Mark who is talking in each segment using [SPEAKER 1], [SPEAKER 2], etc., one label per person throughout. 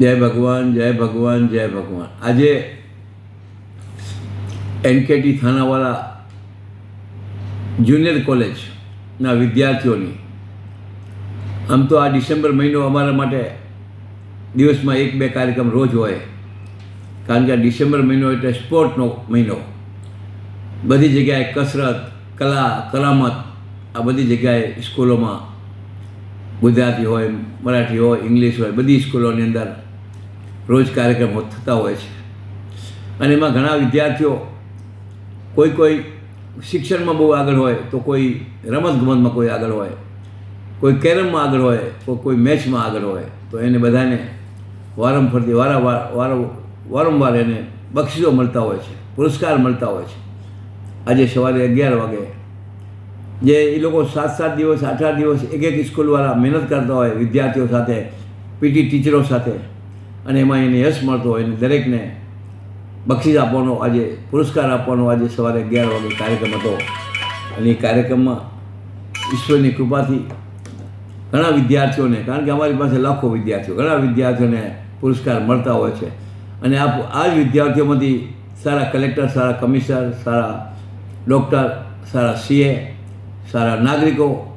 [SPEAKER 1] જય ભગવાન જય ભગવાન જય ભગવાન. આજે એનકેટી થાનાવાળા જુનિયર કોલેજના વિદ્યાર્થીઓની, આમ તો આ ડિસેમ્બર મહિનો અમારા માટે દિવસમાં એક બે કાર્યક્રમ રોજ હોય, કારણ કે આ ડિસેમ્બર મહિનો એટલે સ્પોર્ટનો મહિનો. બધી જગ્યાએ કસરત, કલા, કરામત, આ બધી જગ્યાએ સ્કૂલોમાં ગુજરાતી હોય, મરાઠી હોય, ઇંગ્લિશ હોય, બધી સ્કૂલોની અંદર રોજ કાર્યક્રમો થતા હોય છે. અને એમાં ઘણા વિદ્યાર્થીઓ કોઈ કોઈ શિક્ષણમાં બહુ આગળ હોય, તો કોઈ રમતગમતમાં કોઈ આગળ હોય, કોઈ કેરમમાં આગળ હોય, તો કોઈ મેચમાં આગળ હોય, તો એને બધાને વારંફરતી વારંવાર વારં, વારંવાર એને બક્ષીસો મળતા હોય છે, પુરસ્કાર મળતા હોય છે. આજે સવારે અગિયાર વાગે જે એ લોકો સાત સાત દિવસ, આઠ આઠ દિવસ એક એક સ્કૂલવાળા મહેનત કરતા હોય, વિદ્યાર્થીઓ સાથે, પીટી ટીચરો સાથે અને એમાં એને યશ મળતો હોય અને દરેકને બક્ષીસ આપવાનો, આજે પુરસ્કાર આપવાનો આજે સવારે અગિયાર વાગે કાર્યક્રમ હતો. અને એ કાર્યક્રમમાં ઈશ્વરની કૃપાથી ઘણા વિદ્યાર્થીઓને, કારણ કે અમારી પાસે લાખો વિદ્યાર્થીઓ, ઘણા વિદ્યાર્થીઓને પુરસ્કાર મળતા હોય છે. અને આ આ જ વિદ્યાર્થીઓમાંથી સારા કલેક્ટર, સારા કમિશનર, સારા ડૉક્ટર, સારા સીએ, સારા નાગરિકો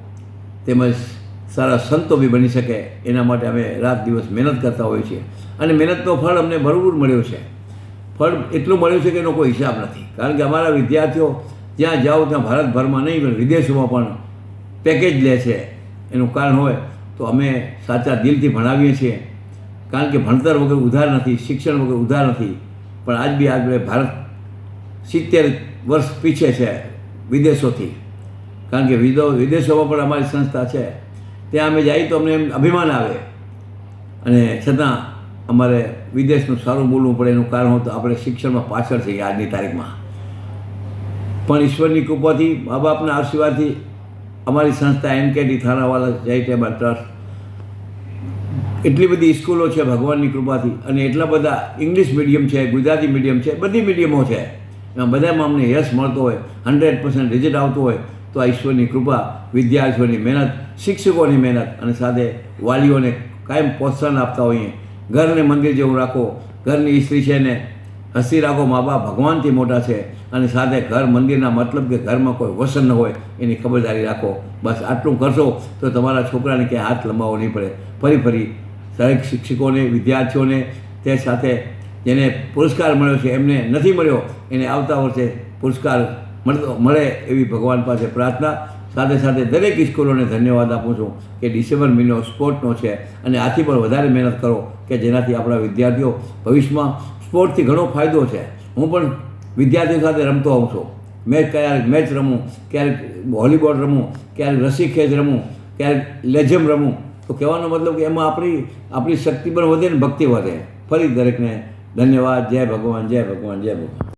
[SPEAKER 1] તેમજ સારા સંતો બી બની શકે એના માટે અમે રાત દિવસ મહેનત કરતા હોઈએ છીએ. અને મહેનતનો ફળ અમને ભરપૂર મળ્યો છે. ફળ એટલું મળ્યું છે કે એનો કોઈ હિસાબ નથી. કારણ કે અમારા વિદ્યાર્થીઓ જ્યાં જાઓ ત્યાં ભારતભરમાં નહીં, પણ વિદેશોમાં પણ પેકેજ લે છે. એનું કારણ હોય તો અમે સાચા દિલથી ભણાવીએ છીએ. કારણ કે ભણતર વગર ઉધાર નથી, શિક્ષણ વગર ઉધાર નથી. પણ આજ બી આપણે ભારત સિત્તેર વર્ષ પીછે છે વિદેશોથી. કારણ કે વિદેશોમાં પણ અમારી સંસ્થા છે. ત્યાં અમે જઈએ તો અમને એમ અભિમાન આવે. અને છતાં અમારે વિદેશનું સારું બોલવું પડે એનું કારણ તો આપણે શિક્ષણમાં પાછળ છીએ આજની તારીખમાં. પણ ઈશ્વરની કૃપાથી મા બાપના આશીર્વાદથી અમારી સંસ્થા એનકેડી થાનાવાલા ચેરિટેબલ ટ્રસ્ટ એટલી બધી સ્કૂલો છે ભગવાનની કૃપાથી અને એટલા બધા ઇંગ્લિશ મીડિયમ છે, ગુજરાતી મીડિયમ છે, બધી મીડિયમો છે. એમાં બધામાં અમને યશ મળતો હોય હંડ્રેડ પર્સન્ટ રિઝલ્ટ આવતું હોય તો આ ઈશ્વરની કૃપા, વિદ્યાર્થીઓની મહેનત, શિક્ષકોની મહેનત અને સાથે વાલીઓને કાયમ પ્રોત્સાહન આપતા હોઈએ. ઘરને મંદિર જેવું રાખો. ઘરની સ્ત્રી છે ને હસી રાખો. મા બાપ ભગવાનથી મોટા છે અને સાથે ઘર મંદિરના મતલબ કે ઘરમાં કોઈ વસન ન હોય એની ખબરદારી રાખો. બસ આટલું કરશો તો તમારા છોકરાને ક્યાંય હાથ લંબાવવો નહીં પડે. ફરી ફરી દરેક શિક્ષકોને, વિદ્યાર્થીઓને તે સાથે જેને પુરસ્કાર મળ્યો છે એમને નથી મળ્યો, એને આવતા વર્ષે પુરસ્કાર મળતો મળે એવી ભગવાન પાસે પ્રાર્થના. સાથે સાથે દરેક સ્કૂલોને ધન્યવાદ આપું છું કે ડિસેમ્બર મહિનો સ્પોર્ટનો છે અને આથી પણ વધારે મહેનત કરો કે જેનાથી આપણા વિદ્યાર્થીઓ ભવિષ્યમાં સ્પોર્ટથી ઘણો ફાયદો છે. હું પણ વિદ્યાર્થીઓ સાથે રમતો હોઉં છું. મેચ ક્યારેક મેચ રમું, ક્યારેક વોલીબોલ રમું, ક્યારેક રસી ખેંચ રમું, ક્યારેક લેજમ રમું. તો કહેવાનો મતલબ કે એમાં આપણી આપણી શક્તિ પણ વધે ને ભક્તિ વધે. ફરી દરેકને ધન્યવાદ. જય ભગવાન જય ભગવાન જય ભગવાન.